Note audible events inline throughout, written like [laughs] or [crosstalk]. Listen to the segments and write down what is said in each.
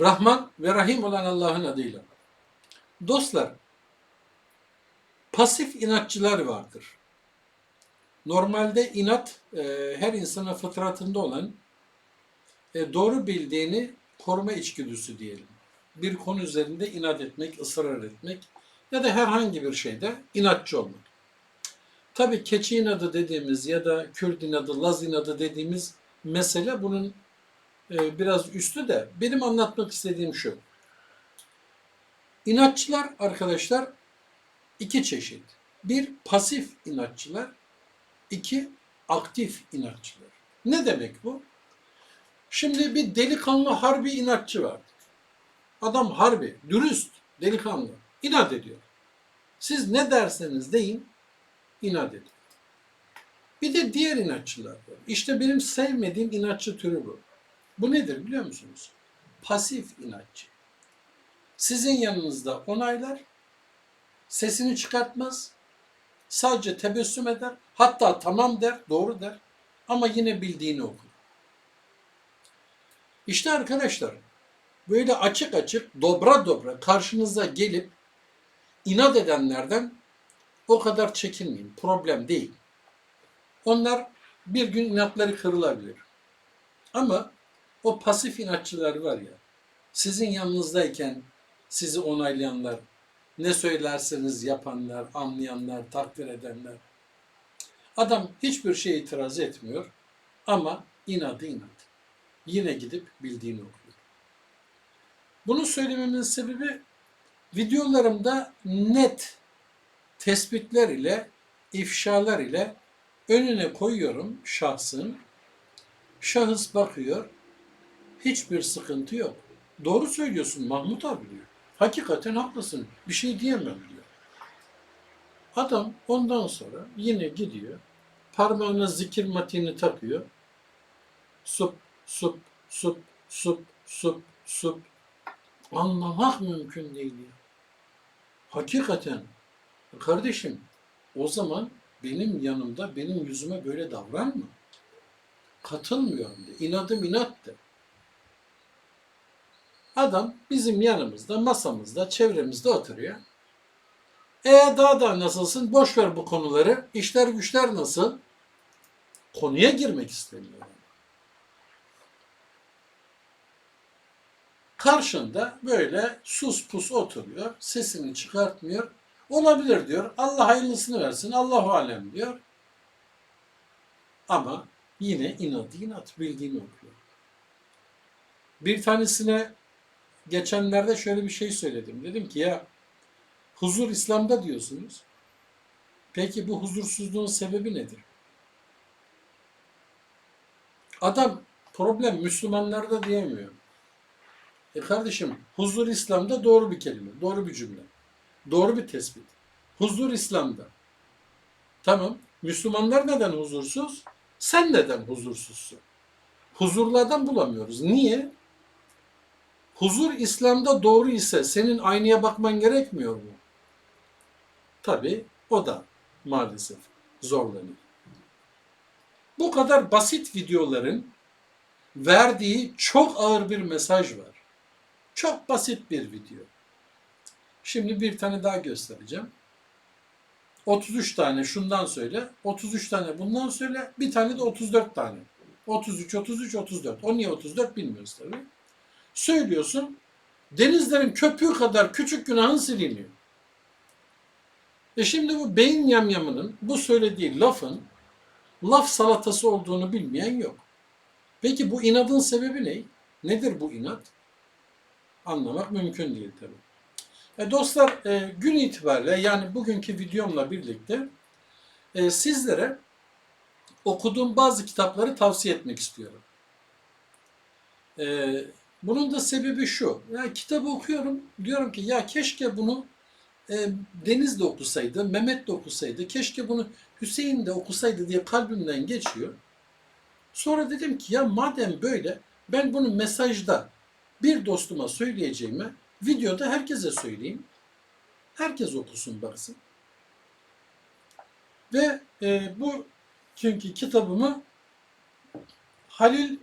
Rahman ve Rahim olan Allah'ın adıyla. Dostlar, pasif inatçılar vardır. Normalde inat e, her insanın fıtratında olan e, doğru bildiğini koruma içgüdüsü diyelim. Bir konu üzerinde inat etmek, ısrar etmek ya da herhangi bir şeyde inatçı olmak. Tabii keçi inadı dediğimiz ya da Kürt inadı, Laz inadı dediğimiz mesele bunun e, biraz üstü de benim anlatmak istediğim şu. İnatçılar arkadaşlar iki çeşit. Bir pasif inatçılar, iki aktif inatçılar. Ne demek bu? Şimdi bir delikanlı harbi inatçı var. Adam harbi, dürüst, delikanlı. inat ediyor. Siz ne derseniz deyin, inat ediyor. Bir de diğer inatçılar var. İşte benim sevmediğim inatçı türü bu. Bu nedir biliyor musunuz? Pasif inatçı. Sizin yanınızda onaylar, sesini çıkartmaz, sadece tebessüm eder, hatta tamam der, doğru der ama yine bildiğini okur. İşte arkadaşlar böyle açık açık dobra dobra karşınıza gelip inat edenlerden o kadar çekinmeyin. Problem değil. Onlar bir gün inatları kırılabilir. Ama o pasif inatçılar var ya, sizin yanınızdayken sizi onaylayanlar, ne söylerseniz yapanlar, anlayanlar, takdir edenler. Adam hiçbir şeye itiraz etmiyor ama inadı inat. Yine gidip bildiğini okuyor. Bunu söylememin sebebi videolarımda net tespitler ile, ifşalar ile önüne koyuyorum şahsın. Şahıs bakıyor. Hiçbir sıkıntı yok. Doğru söylüyorsun Mahmut abi diyor. Hakikaten haklısın. Bir şey diyemem diyor. Adam ondan sonra yine gidiyor. Parmağına zikir matini takıyor. Sup, sup, sup, sup, sup, sup. Anlamak mümkün değil ya. Hakikaten. Kardeşim o zaman benim yanımda benim yüzüme böyle davranma. Katılmıyorum de. İnadım inattı. Adam bizim yanımızda, masamızda, çevremizde oturuyor. E daha da nasılsın? Boş ver bu konuları. İşler güçler nasıl? Konuya girmek istemiyor. Karşında böyle sus pus oturuyor. Sesini çıkartmıyor. Olabilir diyor. Allah hayırlısını versin. Allahu alem diyor. Ama yine inadı inat bildiğini okuyor. Bir tanesine geçenlerde şöyle bir şey söyledim. Dedim ki ya huzur İslam'da diyorsunuz. Peki bu huzursuzluğun sebebi nedir? Adam problem Müslümanlarda diyemiyor. E kardeşim huzur İslam'da doğru bir kelime, doğru bir cümle. Doğru bir tespit. Huzur İslam'da. Tamam. Müslümanlar neden huzursuz? Sen neden huzursuzsun? Huzurlu adam bulamıyoruz. Niye? Huzur İslam'da doğru ise senin aynaya bakman gerekmiyor mu? Tabi o da maalesef zorlanıyor. Bu kadar basit videoların verdiği çok ağır bir mesaj var. Çok basit bir video. Şimdi bir tane daha göstereceğim. 33 tane şundan söyle, 33 tane bundan söyle, bir tane de 34 tane. 33, 33, 34. O niye 34 bilmiyoruz tabii. Söylüyorsun, denizlerin köpüğü kadar küçük günahın siliniyor. E şimdi bu beyin yamyamının bu söylediği lafın laf salatası olduğunu bilmeyen yok. Peki bu inadın sebebi ne? Nedir bu inat? Anlamak mümkün değil tabii. E dostlar e, gün itibariyle yani bugünkü videomla birlikte e, sizlere okuduğum bazı kitapları tavsiye etmek istiyorum. E, bunun da sebebi şu. Yani kitabı okuyorum diyorum ki ya keşke bunu e, Deniz de okusaydı, Mehmet de okusaydı, keşke bunu Hüseyin de okusaydı diye kalbimden geçiyor. Sonra dedim ki ya madem böyle ben bunu mesajda bir dostuma söyleyeceğime videoda herkese söyleyeyim. Herkes okusun baksın. Ve e, bu çünkü kitabımı Halil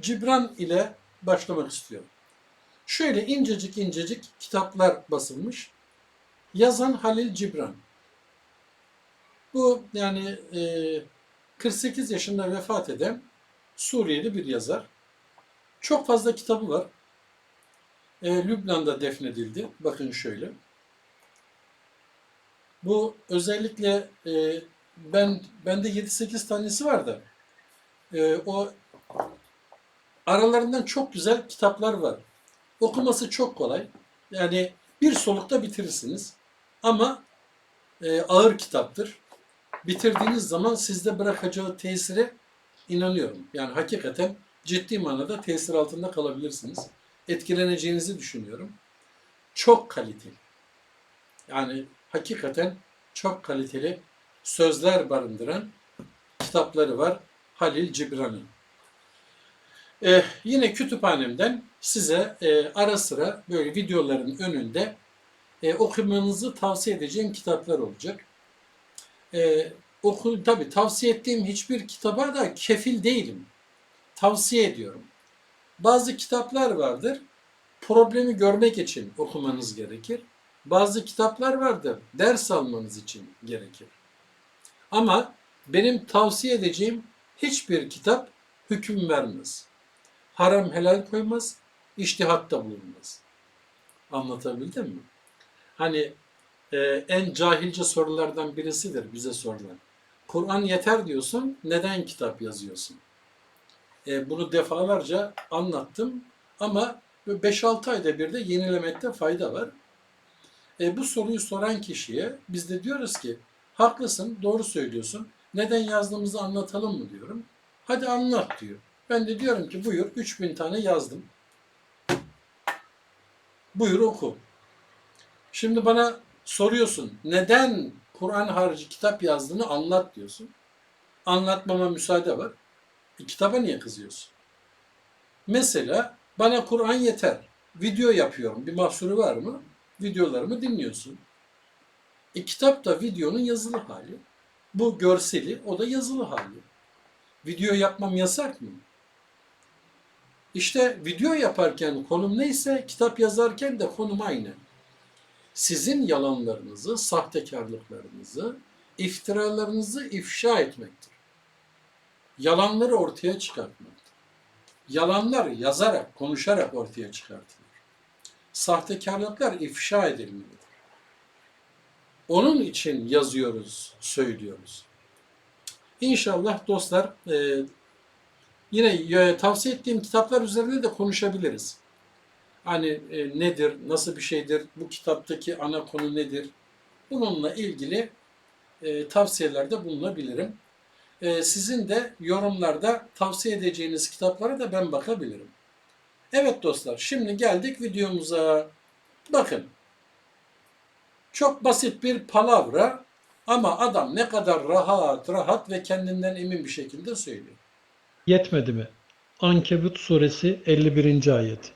Cibran ile başlamak istiyorum. Şöyle incecik incecik kitaplar basılmış. Yazan Halil Cibran. Bu yani e, 48 yaşında vefat eden Suriyeli bir yazar. Çok fazla kitabı var. E, Lübnan'da defnedildi. Bakın şöyle. Bu özellikle e, ben bende 7-8 tanesi var da e, o aralarından çok güzel kitaplar var. Okuması çok kolay. Yani bir solukta bitirirsiniz. Ama e, ağır kitaptır. Bitirdiğiniz zaman sizde bırakacağı tesire inanıyorum. Yani hakikaten ciddi manada tesir altında kalabilirsiniz. Etkileneceğinizi düşünüyorum. Çok kaliteli. Yani hakikaten çok kaliteli sözler barındıran kitapları var Halil Cibran'ın. Ee, yine kütüphanemden size e, ara sıra böyle videoların önünde e, okumanızı tavsiye edeceğim kitaplar olacak. E, oku, tabii tavsiye ettiğim hiçbir kitaba da kefil değilim. Tavsiye ediyorum. Bazı kitaplar vardır. Problemi görmek için okumanız gerekir. Bazı kitaplar vardır. Ders almanız için gerekir. Ama benim tavsiye edeceğim hiçbir kitap hüküm vermez. Haram helal koymaz, iştihatta bulunmaz. Anlatabildim mi? Hani e, en cahilce sorulardan birisidir bize sorulan. Kur'an yeter diyorsun, neden kitap yazıyorsun? E, bunu defalarca anlattım ama 5-6 ayda bir de yenilemekte fayda var. E, bu soruyu soran kişiye biz de diyoruz ki haklısın, doğru söylüyorsun. Neden yazdığımızı anlatalım mı diyorum. Hadi anlat diyor. Ben de diyorum ki buyur 3000 tane yazdım. Buyur oku. Şimdi bana soruyorsun neden Kur'an harici kitap yazdığını anlat diyorsun. Anlatmama müsaade var. E, kitaba niye kızıyorsun? Mesela bana Kur'an yeter. Video yapıyorum. Bir mahsuru var mı? Videolarımı dinliyorsun. E, kitap da videonun yazılı hali. Bu görseli, o da yazılı hali. Video yapmam yasak mı? İşte video yaparken konum neyse, kitap yazarken de konum aynı. Sizin yalanlarınızı, sahtekarlıklarınızı, iftiralarınızı ifşa etmektir. Yalanları ortaya çıkartmaktır. Yalanlar yazarak, konuşarak ortaya çıkartılır. Sahtekarlıklar ifşa edilmelidir. Onun için yazıyoruz, söylüyoruz. İnşallah dostlar e, yine e, tavsiye ettiğim kitaplar üzerinde de konuşabiliriz. Hani e, nedir, nasıl bir şeydir, bu kitaptaki ana konu nedir? Bununla ilgili e, tavsiyelerde bulunabilirim. E, sizin de yorumlarda tavsiye edeceğiniz kitaplara da ben bakabilirim. Evet dostlar, şimdi geldik videomuza. Bakın, çok basit bir palavra ama adam ne kadar rahat rahat ve kendinden emin bir şekilde söylüyor. Yetmedi mi? Ankebut suresi 51. ayet.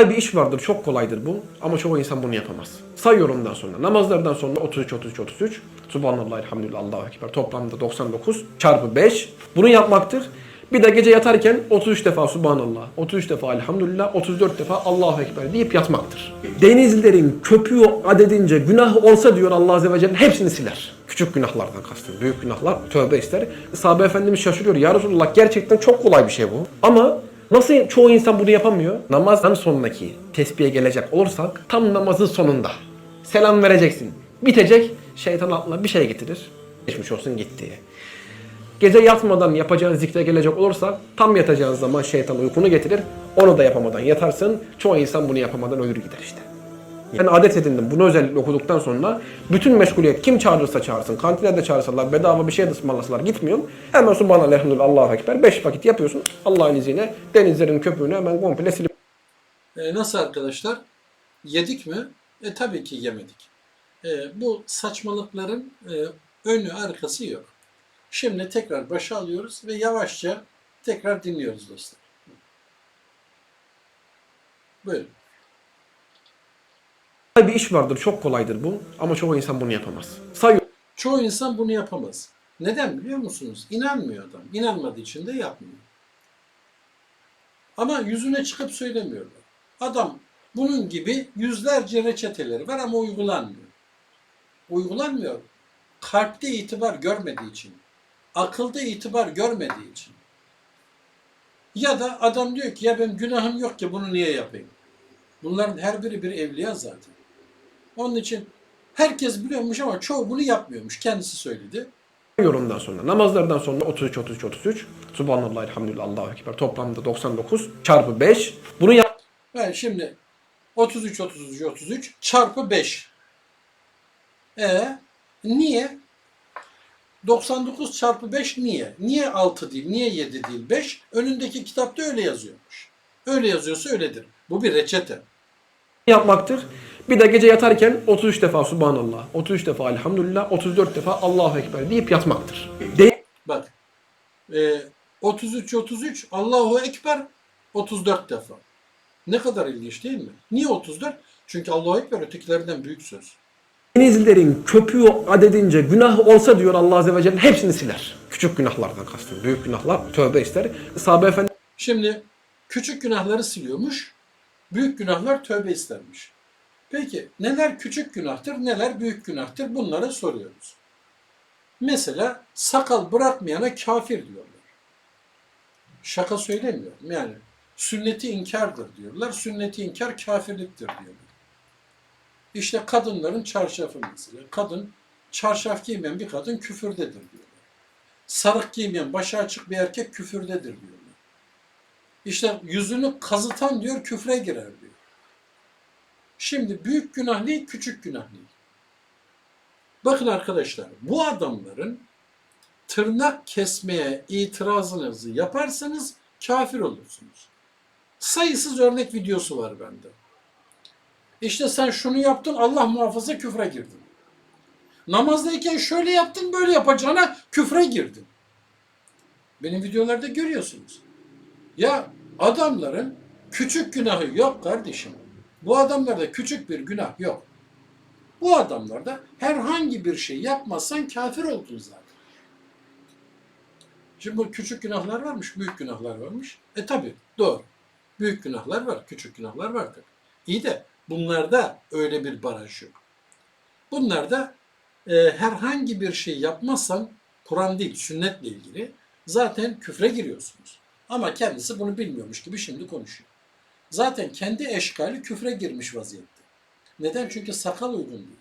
bir iş vardır, çok kolaydır bu ama çoğu insan bunu yapamaz. Sayıyorum ondan sonra. Namazlardan sonra 33, 33, 33. Subhanallah, elhamdülillah, Allahu Ekber. Toplamda 99 çarpı 5. Bunu yapmaktır. Bir de gece yatarken 33 defa Subhanallah, 33 defa Elhamdülillah, 34 defa Allahu Ekber deyip yatmaktır. Denizlerin köpüğü adedince günah olsa diyor Allah Azze ve Celle hepsini siler. Küçük günahlardan kastım. Büyük günahlar tövbe ister. Sahabe Efendimiz şaşırıyor. Ya Resulullah gerçekten çok kolay bir şey bu. Ama Nasıl çoğu insan bunu yapamıyor? Namazdan sonraki tesbihe gelecek olursak tam namazın sonunda selam vereceksin. Bitecek şeytan aklına bir şey getirir. Geçmiş olsun gitti. Gece yatmadan yapacağın zikre gelecek olursa tam yatacağın zaman şeytan uykunu getirir. Onu da yapamadan yatarsın. Çoğu insan bunu yapamadan ölür gider işte. Ben adet edindim. Bunu özellikle okuduktan sonra bütün meşguliyet kim çağırırsa çağırsın. Kantine de çağırsalar, bedava bir şey de ısmarlasalar gitmiyorum. Hemen subhanallah, elhamdülillah, Allahu Ekber. Beş vakit yapıyorsun. Allah'ın izniyle denizlerin köpüğünü hemen komple silip E, nasıl arkadaşlar? Yedik mi? E tabii ki yemedik. E, bu saçmalıkların e, önü arkası yok. Şimdi tekrar başa alıyoruz ve yavaşça tekrar dinliyoruz dostlar. Buyurun. bir iş vardır, çok kolaydır bu ama çoğu insan bunu yapamaz. Sayıyorum. Çoğu insan bunu yapamaz. Neden biliyor musunuz? İnanmıyor adam. İnanmadığı için de yapmıyor. Ama yüzüne çıkıp söylemiyorlar. Adam bunun gibi yüzlerce reçeteleri var ama uygulanmıyor. Uygulanmıyor. Kalpte itibar görmediği için. Akılda itibar görmediği için. Ya da adam diyor ki ya ben günahım yok ki bunu niye yapayım? Bunların her biri bir evliya zaten. Onun için herkes biliyormuş ama çoğu bunu yapmıyormuş. Kendisi söyledi. yorumdan sonra namazlardan sonra 33 33 33 Subhanallah elhamdülillah Allahu ekber toplamda 99 çarpı 5 bunu yap Ben şimdi 33 33 33 çarpı 5. E niye? 99 çarpı 5 niye? Niye 6 değil? Niye 7 değil? 5. Önündeki kitapta öyle yazıyormuş. Öyle yazıyorsa öyledir. Bu bir reçete. yapmaktır. Bir de gece yatarken 33 defa Subhanallah, 33 defa Elhamdülillah, 34 defa Allahu Ekber deyip yatmaktır. De Bak. E, 33 33 Allahu Ekber 34 defa. Ne kadar ilginç değil mi? Niye 34? Çünkü Allahu Ekber ötekilerden büyük söz. Denizlerin köpüğü adedince günah olsa diyor Allah Azze ve Celle hepsini siler. Küçük günahlardan kastım. Büyük günahlar tövbe ister. Sahabe efendi Şimdi küçük günahları siliyormuş, büyük günahlar tövbe istermiş. Peki neler küçük günahtır, neler büyük günahtır bunları soruyoruz. Mesela sakal bırakmayana kafir diyorlar. Şaka söylemiyorum yani. Sünneti inkardır diyorlar. Sünneti inkar kafirliktir diyorlar. İşte kadınların çarşafı mesela. Kadın çarşaf giymeyen bir kadın küfürdedir diyorlar. Sarık giymeyen başı açık bir erkek küfürdedir diyorlar. İşte yüzünü kazıtan diyor küfre girer diyor. Şimdi büyük günah değil, küçük günah değil. Bakın arkadaşlar, bu adamların tırnak kesmeye itirazınızı yaparsanız kafir olursunuz. Sayısız örnek videosu var bende. İşte sen şunu yaptın, Allah muhafaza küfre girdin. Namazdayken şöyle yaptın, böyle yapacağına küfre girdin. Benim videolarda görüyorsunuz. Ya adamların küçük günahı yok kardeşim. Bu adamlarda küçük bir günah yok. Bu adamlarda herhangi bir şey yapmazsan kafir oldun zaten. Şimdi bu küçük günahlar varmış, büyük günahlar varmış. E tabi doğru. Büyük günahlar var, küçük günahlar var tabii. İyi de bunlarda öyle bir baraj yok. Bunlarda e, herhangi bir şey yapmazsan Kur'an değil, sünnetle ilgili zaten küfre giriyorsunuz. Ama kendisi bunu bilmiyormuş gibi şimdi konuşuyor. Zaten kendi eşkali küfre girmiş vaziyette. Neden? Çünkü sakal uygun değil.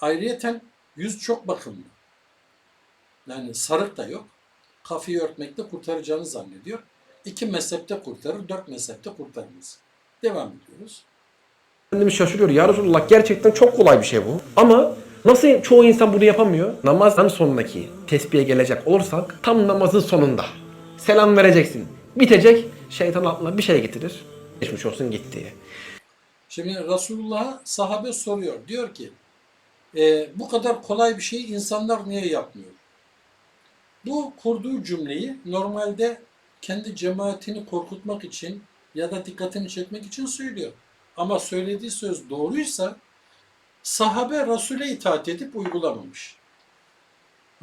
Ayrıyeten yüz çok bakımlı. Yani sarık da yok. Kafayı örtmekte kurtaracağını zannediyor. İki mezhepte kurtarır, dört mezhepte kurtarmaz. Devam ediyoruz. Efendimiz şaşırıyor. Ya Resulullah gerçekten çok kolay bir şey bu. Ama nasıl çoğu insan bunu yapamıyor? Namazdan sonraki tesbihe gelecek olursak tam namazın sonunda selam vereceksin. Bitecek şeytan aklına bir şey getirir. Geçmiş olsun gitti. Şimdi Resulullah'a sahabe soruyor. Diyor ki "E, bu kadar kolay bir şeyi insanlar niye yapmıyor? Bu kurduğu cümleyi normalde kendi cemaatini korkutmak için ya da dikkatini çekmek için söylüyor. Ama söylediği söz doğruysa sahabe Resul'e itaat edip uygulamamış.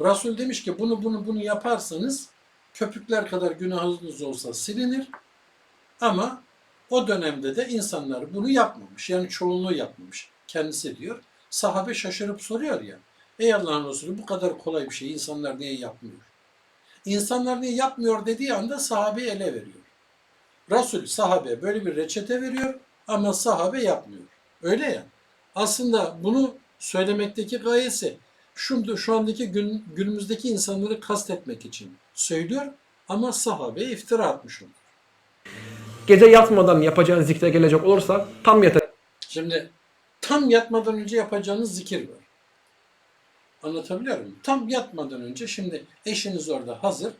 Resul demiş ki bunu bunu bunu yaparsanız köpükler kadar günahınız olsa silinir ama o dönemde de insanlar bunu yapmamış. Yani çoğunluğu yapmamış. Kendisi diyor. Sahabe şaşırıp soruyor ya. Ey Allah'ın Resulü bu kadar kolay bir şeyi insanlar niye yapmıyor? İnsanlar niye yapmıyor dediği anda sahabeyi ele veriyor. Resul sahabe böyle bir reçete veriyor ama sahabe yapmıyor. Öyle ya. Aslında bunu söylemekteki gayesi şu, şu andaki gün, günümüzdeki insanları kastetmek için söylüyor ama sahabeye iftira atmış oluyor. Gece yatmadan yapacağın zikre gelecek olursa tam yeter. Şimdi tam yatmadan önce yapacağınız zikir var. Anlatabiliyor muyum? Tam yatmadan önce şimdi eşiniz orada hazır.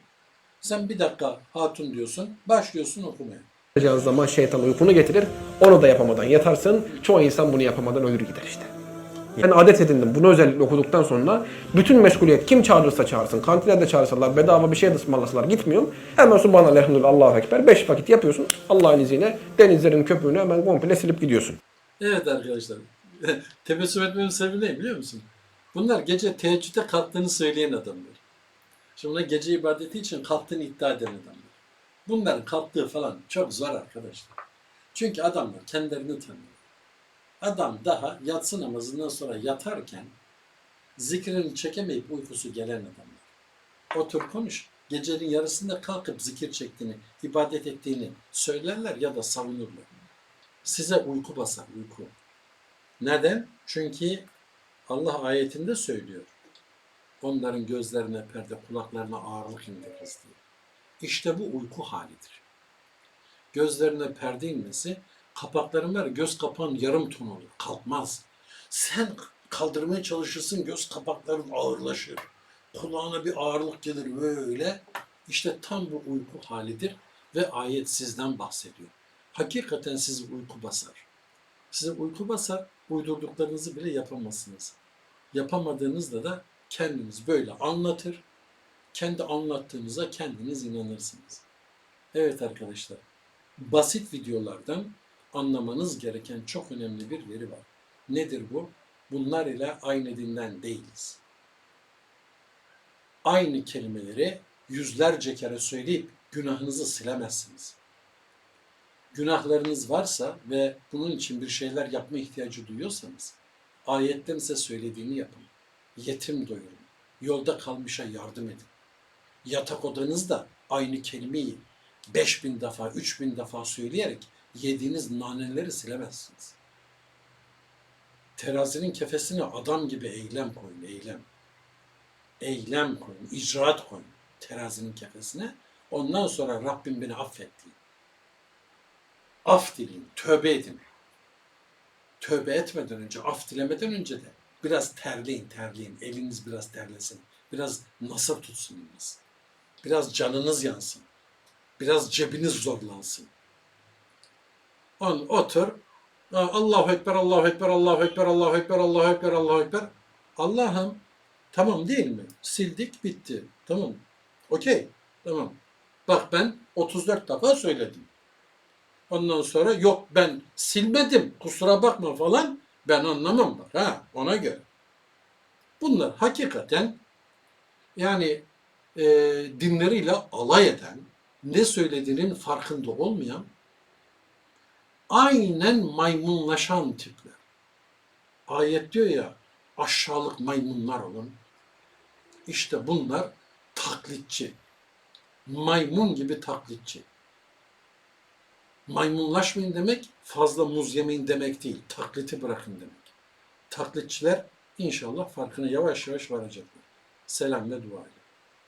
Sen bir dakika hatun diyorsun. Başlıyorsun okumaya. Yapacağın zaman şeytan uykunu getirir. Onu da yapamadan yatarsın. Çoğu insan bunu yapamadan ölür gider işte. Ben adet edindim. Bunu özellikle okuduktan sonra bütün meşguliyet kim çağırırsa çağırsın. Kantine de çağırsalar, bedava bir şey de ısmarlasalar gitmiyorum. Hemen subhanallah, elhamdülillah, Allahu Ekber. Beş vakit yapıyorsun. Allah'ın izniyle denizlerin köpüğünü hemen komple silip gidiyorsun. Evet arkadaşlar. [laughs] Tebessüm etmemin sebebi ne biliyor musun? Bunlar gece teheccüde kalktığını söyleyen adamlar. Şimdi bunlar gece ibadeti için kalktığını iddia eden adamlar. Bunların kalktığı falan çok zor arkadaşlar. Çünkü adamlar kendilerini tanıyor. Adam daha yatsı namazından sonra yatarken zikrini çekemeyip uykusu gelen adamlar. Otur konuş. Gecenin yarısında kalkıp zikir çektiğini, ibadet ettiğini söylerler ya da savunurlar. Size uyku basar, uyku. Neden? Çünkü Allah ayetinde söylüyor. Onların gözlerine perde, kulaklarına ağırlık indiririz diye. İşte bu uyku halidir. Gözlerine perde inmesi, kapakların var göz kapağın yarım ton olur, kalkmaz. Sen kaldırmaya çalışırsın, göz kapakların ağırlaşır. Kulağına bir ağırlık gelir böyle. İşte tam bu uyku halidir ve ayet sizden bahsediyor. Hakikaten sizi uyku basar. Size uyku basar, uydurduklarınızı bile yapamazsınız. Yapamadığınızda da kendiniz böyle anlatır, kendi anlattığınıza kendiniz inanırsınız. Evet arkadaşlar, basit videolardan anlamanız gereken çok önemli bir veri var. Nedir bu? Bunlar ile aynı dinden değiliz. Aynı kelimeleri yüzlerce kere söyleyip günahınızı silemezsiniz. Günahlarınız varsa ve bunun için bir şeyler yapma ihtiyacı duyuyorsanız ayetten size söylediğini yapın. Yetim doyurun. Yolda kalmışa yardım edin. Yatak odanızda aynı kelimeyi 5000 defa, 3000 defa söyleyerek yediğiniz naneleri silemezsiniz. Terazinin kefesine adam gibi eylem koyun, eylem. Eylem koyun, icraat koyun terazinin kefesine. Ondan sonra Rabbim beni affetti. Af dileyin, tövbe edin. Tövbe etmeden önce, af dilemeden önce de biraz terleyin, terleyin. Eliniz biraz terlesin. Biraz nasır tutsun eliniz. Biraz canınız yansın. Biraz cebiniz zorlansın. On, otur. Allahu Ekber, Allahu Ekber, Allahu Ekber, Allahu Ekber, Allahu Ekber, Allahu Ekber. Allah'ım tamam değil mi? Sildik bitti. Tamam. Okey. Tamam. Bak ben 34 defa söyledim. Ondan sonra yok ben silmedim kusura bakma falan ben anlamam bak ha ona göre. Bunlar hakikaten yani e, dinleriyle alay eden, ne söylediğinin farkında olmayan, aynen maymunlaşan tipler. Ayet diyor ya, aşağılık maymunlar olun. İşte bunlar taklitçi. Maymun gibi taklitçi. Maymunlaşmayın demek fazla muz yemeyin demek değil. Takliti bırakın demek. Taklitçiler inşallah farkına yavaş yavaş varacaklar. Selam ve dua ile.